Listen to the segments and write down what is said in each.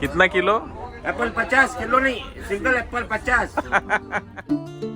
कितना kilo? Apple पचास kilo नहीं सिंगल एप्पल पचास।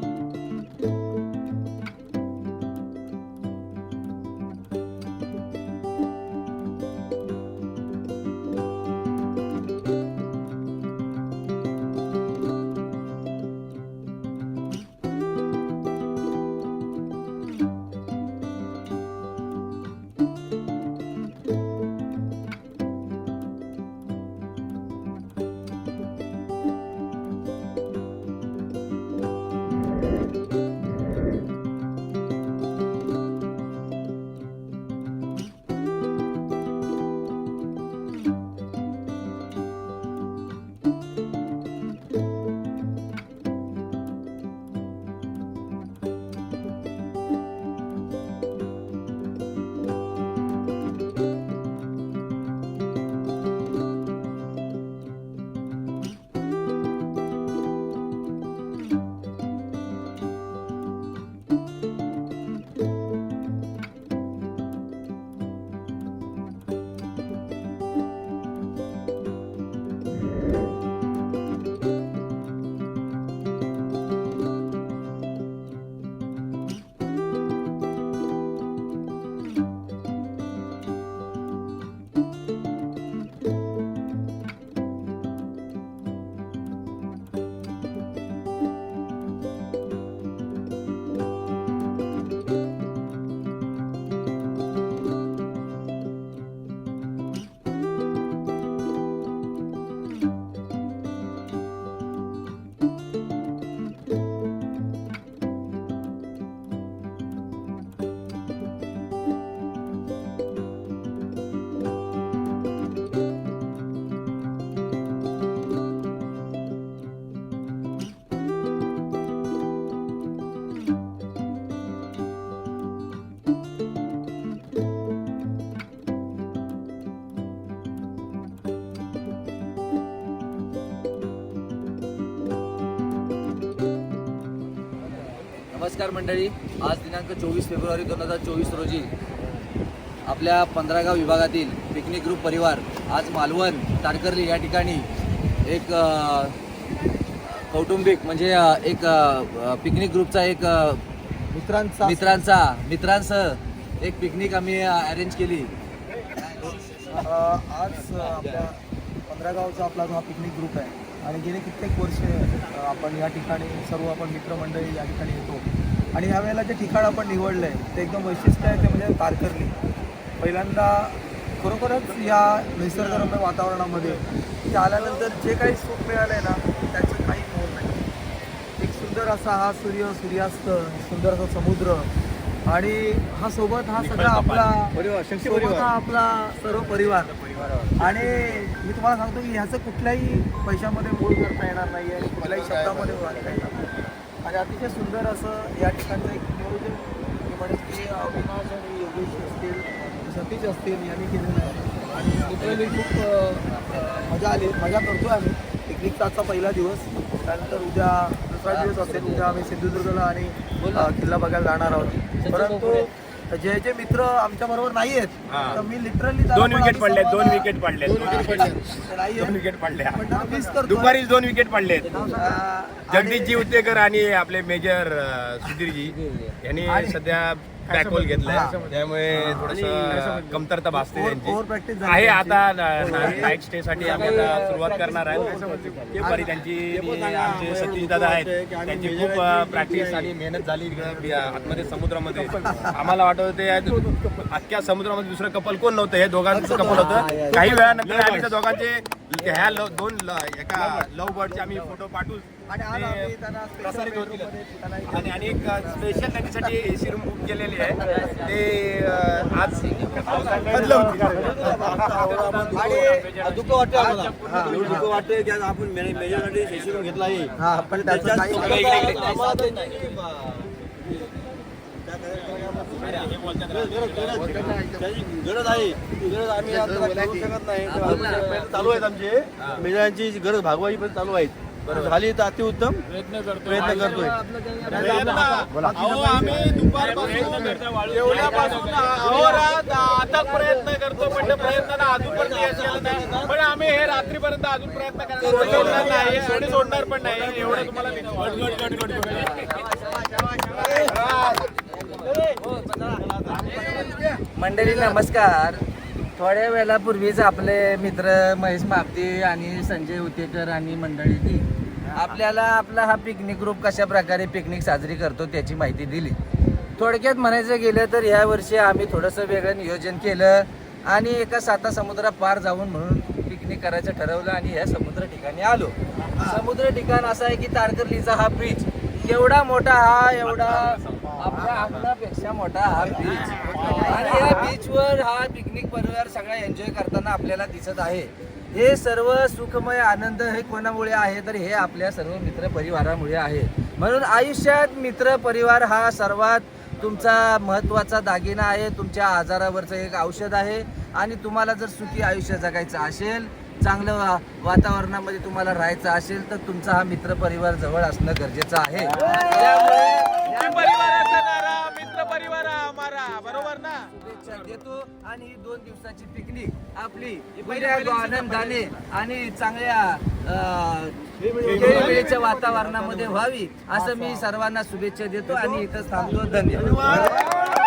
नमस्कार मंडळी. आज दिनांक चोवीस फेब्रुवारी दोन हजार चोवीस रोजी आपल्या पंधरागाव विभागातील पिकनिक ग्रुप परिवार आज मालवण तारकर्ली या ठिकाणी एक कौटुंबिक म्हणजे एक पिकनिक ग्रुपचा एक मित्रांचा. मित्रांचा मित्रांसह एक पिकनिक आम्ही अरेंज केली. आज आपल्या पंधरा गावचा आपला जो हा पिकनिक ग्रुप आहे आणि गेले कित्येक वर्ष आपण या ठिकाणी सर्व आपण मित्रमंडळी या ठिकाणी येतो. आणि ह्यावेळेला जे ठिकाण आपण निवडलं आहे ते एकदम वैशिष्ट्य आहे ते म्हणजे तारकर्ली. पहिल्यांदा खरोखरच या निसर्गरम्य वातावरणामध्ये इथे आल्यानंतर जे काही सुख मिळालं आहे ना त्याचं काही मोल नाही. एक सुंदर असा हा सूर्य सूर्यास्त सुंदर असा समुद्र आणि हा सोबत हा सगळा आपला सोबत हा आपला सर्व परिवार. आणि मी तुम्हाला सांगतो की ह्याचं कुठल्याही पैशामध्ये मोल करता येणार नाही आहे कुठल्याही शब्दामध्ये मांडता येणार नाही आणि अतिशय सुंदर असं या ठिकाणचं एक नियोजन मी म्हणेन की अविनाश आणि योगेश असतील सतीश असतील यांनी केलेलं आहे. आणि लिटरली खूप मजा आली. मजा करतो आम्ही. पिकनिकचा आजचा पहिला दिवस. त्यानंतर उद्या दुसरा दिवस असेल. उद्या आम्ही सिंधुदुर्गला आणि किल्ला बघायला जाणार आहोत. परंतु जे जे मित्र आमच्या बरोबर नाही आहेत तर मी लिटरली दोन विकेट पडले दोन विकेट पडले दोन विकेट पडले करतो दुपारी दोन विकेट पडलेत. अ, जगदीशजी उत्तेकर आणि आपले मेजर अ, सुधीरजी यांनी सध्या बॅकहोल घेतलाय. त्यामुळे थोडस कमतरता भासते त्यांची. आहे. आता नाईट स्टे साठी आम्ही आता सुरुवात करणार आहे. ते बरी त्यांची आमचे सतीश दादा आहेत. त्यांची खूप प्रॅक्टिस आणि मेहनत झाली आतमध्ये समुद्रामध्ये. आम्हाला वाटत होते अख्ख्या समुद्रामध्ये दुसरं कपल कोण नव्हतं? हे दोघांचं कपल होतं. काही वेळानंतर आम्ही त्या दोघांचे ह्या ल- दोन ल- एका लव बर्डचे आम्ही फोटो पाठवू. ते प्रसारित होतील. आणि आणि एक स्पेशल त्यांच्यासाठी एसी रूम बुक केलेली आहे. ते आज आणि दुःख वाटतं आम्हाला. एवढं दुःख वाटतं की आज आपण मे- मेजरसाठी सेशन घेतला आहे. हा पण त्याच्यात. आम्हाला गरज आहे ती गरज आम्ही शकत नाही. चालू आहेत आमचे. मेजरांची गरज भागवायची पण चालू आहेत. झाली तर अतिउत्तम. प्रयत्न करतोय. आता प्रयत्न करतो पण अजून आम्ही हे रात्रीपर्यंत अजून प्रयत्न करणार सोडणार नाही. आणि सोडणार पण नाही. एवढं तुम्हाला मंडळी नमस्कार. थोड्या वेळापूर्वीच आपले मित्र महेश मापती आणि संजय उतेकर आणि मंडळी ती आपल्याला आपला हा पिकनिक ग्रुप कशा प्रकारे पिकनिक साजरी करतो त्याची माहिती दिली. थोडक्यात म्हणायचं गेलं तर ह्या वर्षी आम्ही थोडंसं वेगळं नियोजन केलं आणि एका साता समुद्रा पार जाऊन म्हणून पिकनिक करायचं ठरवलं आणि ह्या समुद्र ठिकाणी आलो. समुद्र ठिकाण असं आहे की तारकर्लीचा हा बीच एवढा मोठा हा एवढा आपल्या अंगणापेक्षा मोठा हा बीच आणि या बीचवर हा पिकनिक परिवार सगळा एन्जॉय करताना आपल्याला दिसत आहे. हे सर्व सुखमय आनंद हे कोणामुळे आहे? तर हे आपल्या सर्व मित्र परिवारामुळे आहे. म्हणून आयुष्यात मित्र परिवार हा सर्वात तुमचा महत्त्वाचा दागिना आहे. तुमच्या आजारावरचं एक औषध आहे. आणि तुम्हाला जर सुखी आयुष्य जगायचं असेल चांगलं वा- वातावरणामध्ये तुम्हाला राहायचं असेल तर तुमचा हा मित्र परिवार जवळ असणं गरजेचं आहे. त्यामुळे आम्हाला बरोबर ना? शुभेच्छा देतो आणि दोन दिवसाची पिकनिक आपली विराग आनंदाने आणि चांगल्या खेळीमेळीच्या वातावरणामध्ये व्हावी असं मी सर्वांना शुभेच्छा देतो आणि इथं थांबतो धन्यवाद.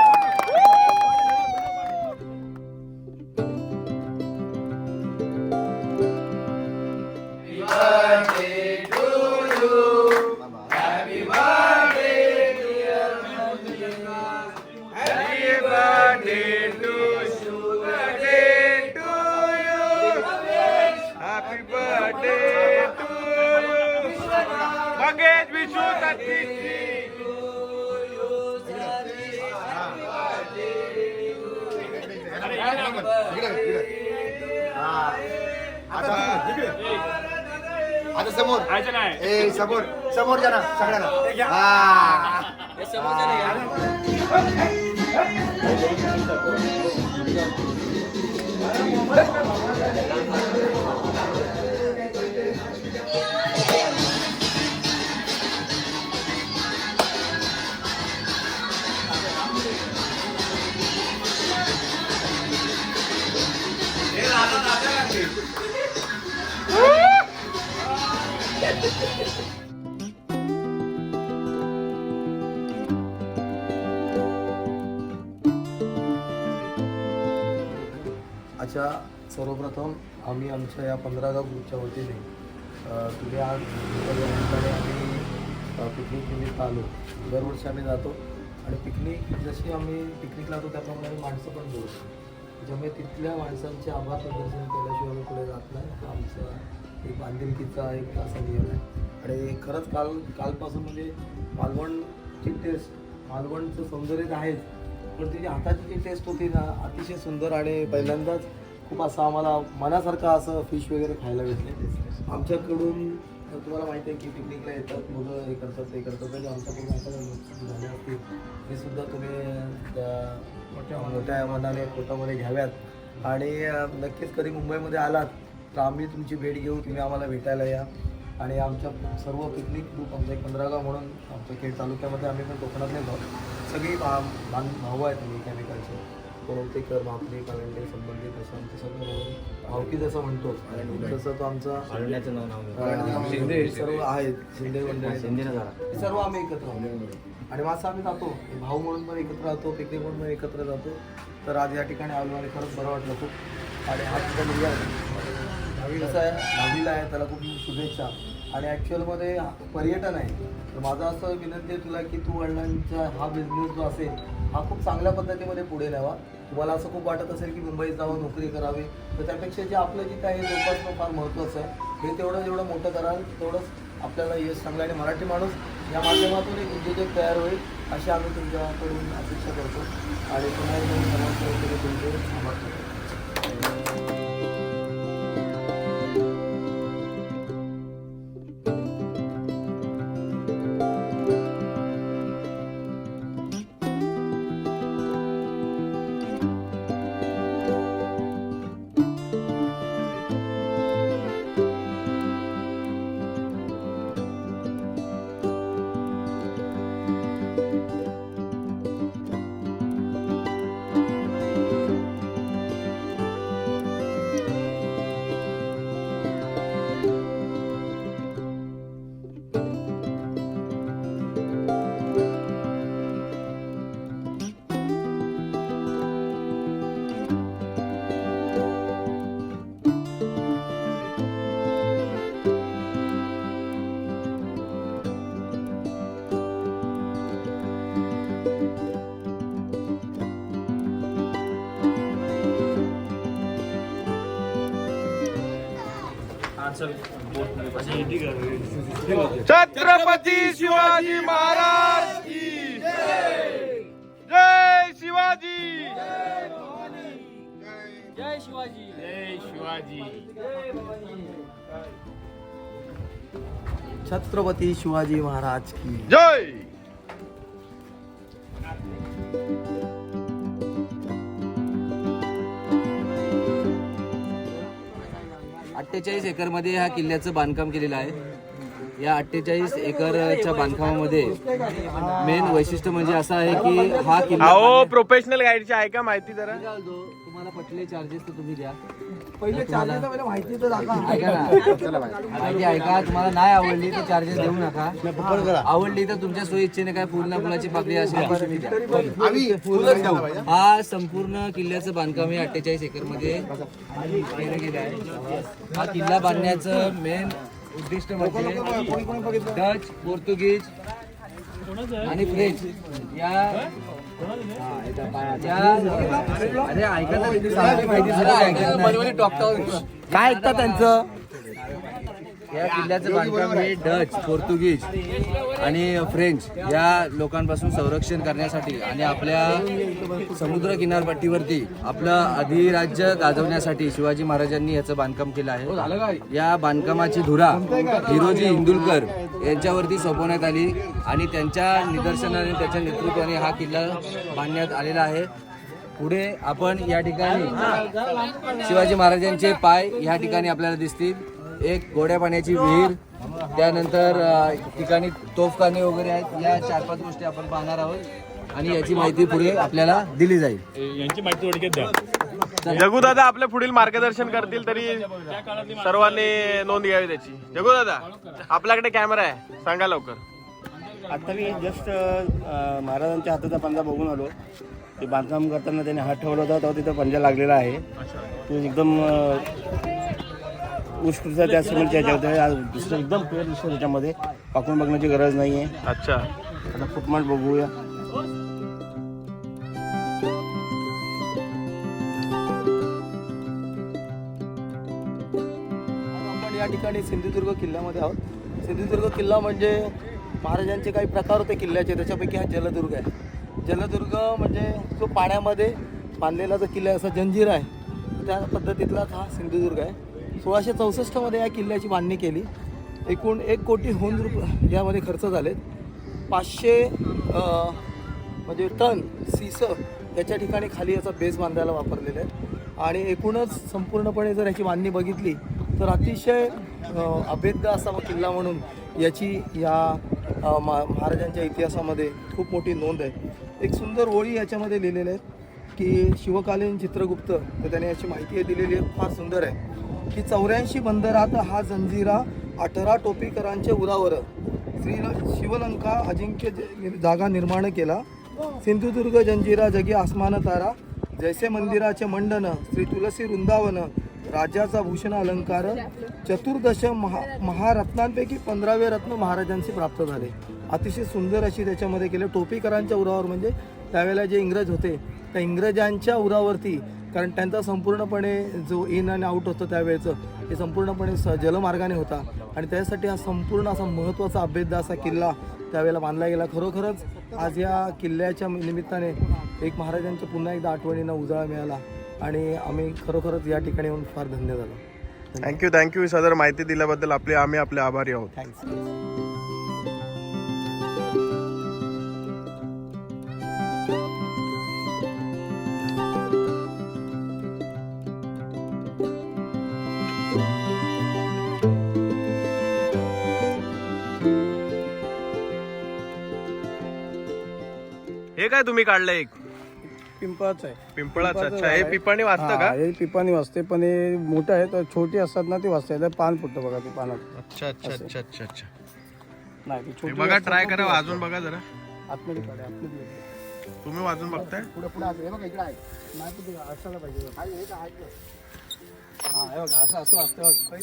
समोर ए समोर समोर जा ना सगळ्यांना. हा. अच्छा सर्वप्रथम आम्ही आमच्या या पंधरा गाव ग्रुपच्या वतीने तुम्ही आज ठिकाणी आम्ही पिकनिक निमित्त आलो. दरवर्षी आम्ही जातो. आणि पिकनिक जशी आम्ही पिकनिकला जातो त्याप्रमाणे आम्ही माणसं पण जोडतो. त्याच्यामुळे तिथल्या माणसांचे आभार प्रदर्शन केल्याशिवाय आम्ही पुढे जात नाही. तर आमचा एक बांधिलकीचा एक असा नियम आहे. आणि खरंच काल कालपासून म्हणजे मालवणची टेस्ट मालवणचं सौंदर्य आहेच. पण तिची हाताची जी टेस्ट होती ना अतिशय सुंदर आणि पहिल्यांदाच खूप असं आम्हाला मनासारखं असं फिश वगैरे खायला भेटले. आमच्याकडून तुम्हाला माहिती आहे की पिकनिकला येतात मुलं हे करतात ते करतात. म्हणजे आमच्याकडून असं झाले असतील. ते सुद्धा तुम्ही त्या मोठ्या मोठ्या मनाने फोटोमध्ये घ्याव्यात. आणि नक्कीच कधी मुंबईमध्ये आलात तर आम्ही तुमची भेट घेऊ तुम्ही आम्हाला भेटायला या. आणि आमच्या सर्व पिकनिक ग्रुप आमचा एक पंधरा गाव म्हणून आमच्या खेड तालुक्यामध्ये आम्ही पण कोकणातले भाऊ सगळी भाऊ आहेत आम्ही केमिकलचे कोणतेकर मापणी कालंडे संबंधित असं आमचं सगळं भावकी जसं म्हणतो. तसं तो आमचा शिंदे. सर्व आहेत. शिंदे मंडळी हे सर्व आम्ही एकत्र आहोत. आणि माझं आम्ही जातो. भाऊ म्हणून पण एकत्र राहतो पिकनिक म्हणून पण एकत्र जातो. तर आज या ठिकाणी आलो आणि खरंच बरं वाटलं खूप. आणि हा तुझा मुलगा आहे दहावी कसं आहे? दहावीला आहे त्याला खूप शुभेच्छा. आणि ॲक्च्युअलमध्ये पर्यटन आहे. तर माझं असं विनंती आहे तुला की तू वडिलांचा हा बिझनेस जो असेल हा खूप चांगल्या पद्धतीमध्ये पुढे न्यावा. तुम्हाला असं खूप वाटत असेल की मुंबईत जावं नोकरी करावी. तर त्यापेक्षा जे आपलं जे आहे जोपासणं फार महत्त्वाचं आहे. हे तेवढं जेवढं मोठं कराल तेवढंच आपल्याला यश चांगलं आणि मराठी माणूस या माध्यमातून एक उद्योजक तयार होईल अशी आम्ही तुमच्याकडून अपेक्षा करतो. आणि पुन्हा एकदा तुमचे आभार. छत्रपती शिवाजी महाराज की जय शिवाजी. छत्रपती शिवाजी महाराज की जय. अठ्ठेचाळीस एकरमध्ये ह्या किल्ल्याचं बांधकाम केलेलं आहे. या अठ्ठेचाळीस एकरच्या बांधकामामध्ये मेन वैशिष्ट्य म्हणजे असं आहे की हा किल्ला अहो प्रोफेशनल गाईडची आहे का माहिती जरा? तुम्हाला पटले चार्जेस तर तुम्ही द्या. पहिले चार्जेस पहिले माहिती तर दाखवा. ऐका ना. माहिती ऐका तुम्हाला नाही आवडली तर चार्जेस देऊ नका. आवडली तर तुमच्या सोयी इच्छेने काय ना फुलाची पाकळी असेल तर तुम्ही द्या. हा. संपूर्ण किल्ल्याचं बांधकाम हे अठ्ठेचाळीस एकरमध्ये केलं गेलं आहे हा किल्ला बांधण्याचं मेन उद्दिष्ट म्हणजे डच पोर्तुगीज आणि फ्रेंच या ऐकत. काय ऐकतात त्यांचं या किल्ल्याचं बांधकाम हे डच पोर्तुगीज आणि फ्रेंच या लोकांपासून संरक्षण करण्यासाठी आणि आपल्या समुद्र किनारपट्टीवरती आपलं अधिराज्य गाजवण्यासाठी शिवाजी महाराजांनी याचं बांधकाम केलं आहे. या बांधकामाची धुरा हिरोजी इंदुलकर यांच्यावरती सोपवण्यात आली आणि त्यांच्या निदर्शनाने त्याच्या नेतृत्वाने हा किल्ला बांधण्यात आलेला आहे. पुढे आपण या ठिकाणी शिवाजी महाराजांचे पाय या ठिकाणी आपल्याला दिसतील. एक गोड्या पाण्याची विहीर त्यानंतर ठिकाणी तोफखाने वगैरे आहेत. या चार पाच गोष्टी आपण पाहणार आहोत आणि याची माहिती पुढे आपल्याला दिली जाईल. जगू दादा आपल्या पुढील मार्गदर्शन करतील तरी सर्वांनी नोंद घ्यावी त्याची. जगू दादा आपल्याकडे कॅमेरा आहे. सांगा लवकर. आता मी जस्ट महाराजांच्या हाताचा पंजा बघून आलो. ते बांधकाम करताना त्याने हात ठेवला होता तेव्हा तिथं पंजा लागलेला आहे. तो एकदम अं, उत्कृष्ट त्या सिमेंटच्या. आज दुसरं एकदम क्लिअर दिसतं त्याच्यामध्ये. पाकून बघण्याची गरज नाही आहे अच्छा. आता फुटमाट बघूया. आपण या ठिकाणी सिंधुदुर्ग किल्ल्यामध्ये आहोत. सिंधुदुर्ग किल्ला म्हणजे महाराजांचे काही प्रकार होते किल्ल्याचे. त्याच्यापैकी हा जलदुर्ग आहे. जलदुर्ग म्हणजे जो पाण्यामध्ये बांधलेला जो किल्ला आहे, असा जंजीर आहे. त्या पद्धतीतलाच हा सिंधुदुर्ग आहे. सोळाशे चौसष्टमध्ये या किल्ल्याची बांधणी केली. एकूण एक कोटी होऊन रुप यामध्ये खर्च झालेत. पाचशे म्हणजे टन सीसं त्याच्या ठिकाणी खाली याचा बेस बांधायला वापरलेला आहे आणि एकूणच संपूर्णपणे जर याची बांधणी बघितली तर अतिशय अभेद्य असा किल्ला म्हणून याची या मा महाराजांच्या इतिहासामध्ये खूप मोठी नोंद आहे. एक सुंदर ओळी याच्यामध्ये लिहिलेल्या आहेत की शिवकालीन चित्रगुप्त तर त्याने याची माहिती दिलेली आहे फार सुंदर आहे. की चौऱ्याऐंशी बंदरात हा जंजिरा अठरा टोपीकरांचे उरावर. श्री शिवलंका अजिंक्य जागा निर्माण केला. सिंधुदुर्ग जंजिरा जगी आसमान तारा. जैसे मंदिराचे मंडन श्री तुलसी वृंदावन राजाचा भूषण अलंकार. चतुर्दश महा महारत्नांपैकी पंधरावे रत्न महाराजांशी प्राप्त झाले. अतिशय सुंदर अशी त्याच्यामध्ये केले. टोपीकरांच्या उरावर म्हणजे त्यावेळेला जे इंग्रज होते त्या इंग्रजांच्या उरावरती कारण त्यांचा संपूर्णपणे जो इन आणि आउट होतं त्यावेळेचं हे संपूर्णपणे स जलमार्गाने होता. आणि त्यासाठी हा संपूर्ण असा महत्त्वाचा अभेद्य असा किल्ला त्यावेळेला बांधला गेला. खरोखरच आज या किल्ल्याच्या निमित्ताने एक महाराजांच्या पुन्हा एकदा आठवणींना उजाळा मिळाला. आणि आम्ही खरोखरच या ठिकाणी येऊन फार धन्य झालो. थँक्यू थँक्यू सदर माहिती दिल्याबद्दल आपले आम्ही आपले आभारी आहोत. थँक्स तुम्ही काढलं एक? पिंपळाचं आहे. पिंपळाचं अच्छा. हे पिपाणी वाचतं का? हा, पिपाणी वाजते पण हे मोठं आहे तर छोटी असतात ना ते याला पान फुटतं बघा ते पानात अच्छा अच्छा अच्छा अच्छा अच्छा. नाही ती हे छोटी बघा असतात ट्राय ना, करा वाजून बघा जरा. आतमध्ये काढा, आतमध्ये. तुम्ही वाजून बघताय? पुढे पुढे असं हे बघा इकडे आहे. नाही पण ते असायला पाहिजे. बघा. हा हे बघा असं असं बघा.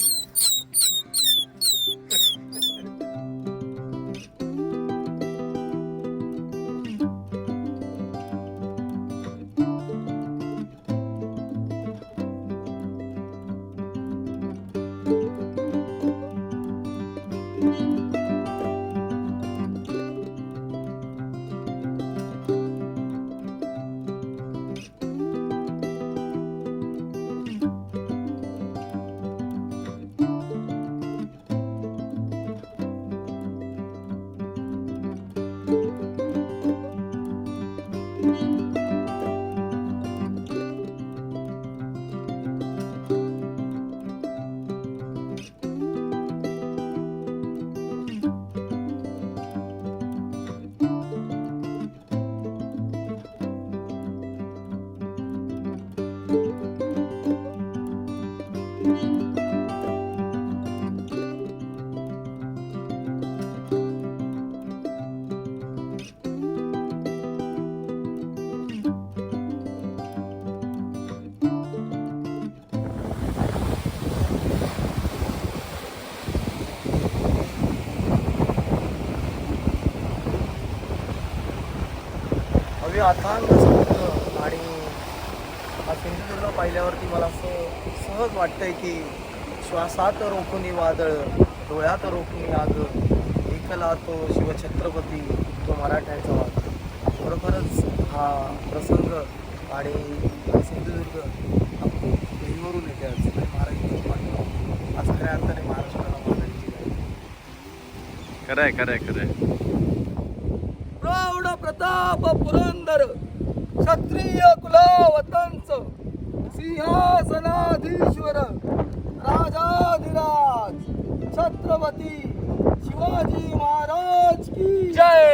अथांग समुद्र आणि हा सिंधुदुर्ग पाहिल्यावरती मला असं सहज वाटतंय की श्वासात रोखुनी वादळ डोळ्यात रोखुनी आग एकला तो शिवछत्रपती तो मराठ्यांचा वाद खरोखरच हा प्रसंग आणि सिंधुदुर्ग हा देवीवरून येते आज. महाराष्ट्र वाटतं आज खऱ्या अर्थाने महाराष्ट्राला खरं आहे खरं आहे खरं आहे प्रताप पुरंदर क्षत्रिय कुलावतंच सिंहासनाधीश्वर राजाधिराज छत्रपती शिवाजी महाराज की जय!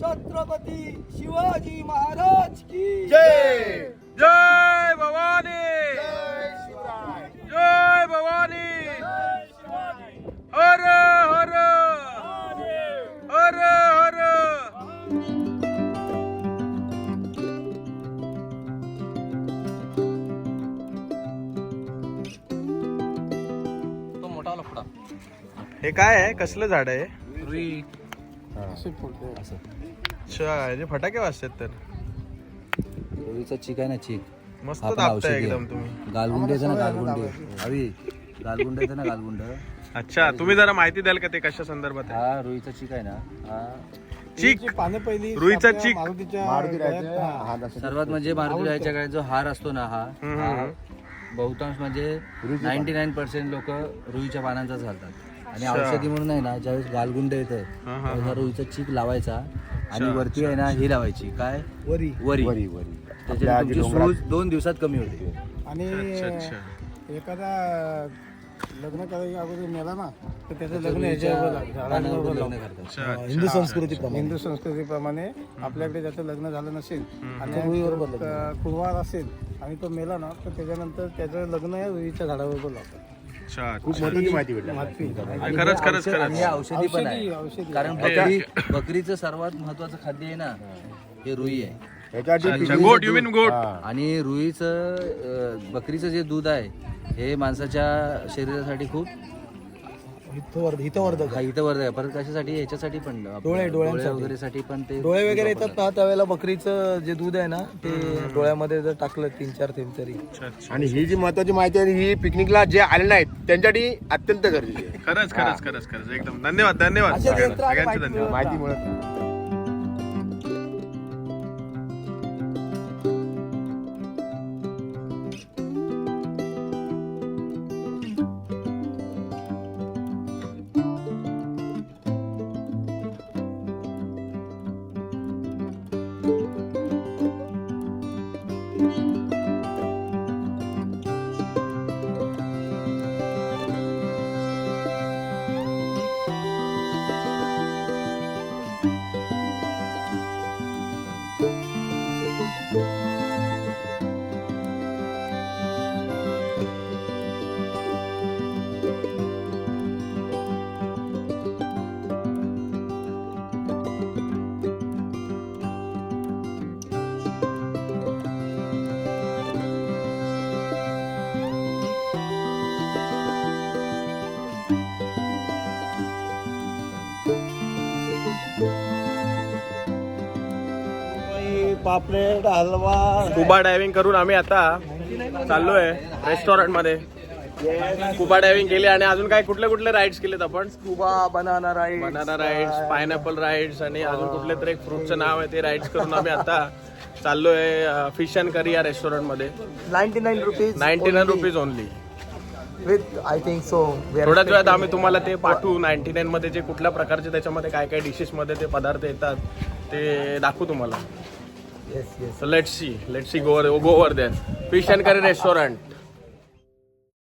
छत्रपती शिवाजी महाराज की जय! जय भवानी! हे काय आहे? कसलं झाड आहे रुई अच्छा फटाके वाजतात तर. रुईचा चीक आहे ना चीक? मस्त आपण दाबताय औषधी एकदम. तुम्ही. ना गालगुंड. हवी गालगुंड येतं ना गालगुंड. अच्छा तुम्ही जरा माहिती द्याल का ते कशा संदर्भात आहे? हा रुईचा चीक आहे ना. हा. चीक. पानं पहिली रुईचा चीक. सर्वात म्हणजे मारुती रायाच्या काळात जो हार असतो ना हा हम्म, हा. बहुतांश म्हणजे नाईन्टी नाईन पर्सेंट लोक रुईच्या पानांचाच घालतात. आणि. औषधी म्हणून आहे ना ज्यावेळेस गालगुंड येतं हा, हा, तेव्हा रुईचा चीक लावायचा आणि वरती आहे ना ही लावायची. काय? वरी. वरी. त्याच्याने तुमची सूज दोन दिवसात कमी होते. आणि एखादा लग्न करायच्या अगोदर मेला ना तर त्याचं लग्न करतात. अच्छा अच्छा. हिंदू संस्कृतीप्रमाणे. हिंदू संस्कृतीप्रमाणे आपल्याकडे ज्याचं लग्न झालं नसेल आणि क- कुरवार असेल आणि तो मेला ना तर त्याच्यानंतर त्याचं लग्न या रुईच्या झाडाबरोबर लावतात. अच्छा खूप महत्वाची माहिती भेटली. आणि खरंच, हे खरंच, औषध- आणि हे खरंच. औषधी पण आहे. औषधी कारण बकरी बकरीचं सर्वात महत्वाचं खाद्य आहे ना हे रुई आहे. ह्याच्यासाठी अच्छा गोट यू मीन गोट? आणि रुईचं अं, बकरीचं जे दूध आहे हे माणसाच्या शरीरासाठी खूप हितवर्ध हितवर्धक. हा, हितवर्धक आहे. परत कशासाठी? ह्याच्यासाठी पण आपलं डोळे- डोळ्यांसाठी. वगैरे साठी पण ते डोळे वगैरे येतात ना त्यावेळेला बकरीचं जे दूध आहे ना ते डोळ्यामध्ये जर टाकलं तीन चार थेंब तरी. आणि ही जी महत्वाची माहिती आहे ही पिकनिकला जे आले नाहीत त्यांच्यासाठी अत्यंत गरजेची आहे. खरंच खरंच खरंच खरंच. एकदम. धन्यवाद धन्यवाद. असे सगळ्यांना. यंत्र आणि सगळ्यांचे माहिती धन्यवाद. माहिती मिळत पापलेट हलवा. स्कुबा डायव्हिंग करून आम्ही आता चाललोय रेस्टॉरंटमध्ये स्कुबा डायव्हिंग केली आणि अजून काय कुठले कुठले राईड्स केलेत आपण? Scuba banana ride banana rides pineapple rides आणि अजून कुठले तरी एक फ्रूटचं नाव आहे ते राईड्स करून आम्ही आता चाललोय फिश अँड करी या रेस्टॉरंटमध्ये ninety nine rupees ninety nine rupees only with I think so थोड्याच वेळात आम्ही तुम्हाला ते पाठवू नाईन्टी नाईन मध्ये जे कुठल्या प्रकारचे त्याच्यामध्ये काय काय डिशेस मध्ये ते पदार्थ येतात ते दाखवू तुम्हाला. Yes, yes. So let's see. Let's see. Go over, go over there. Fish and Curry Restaurant.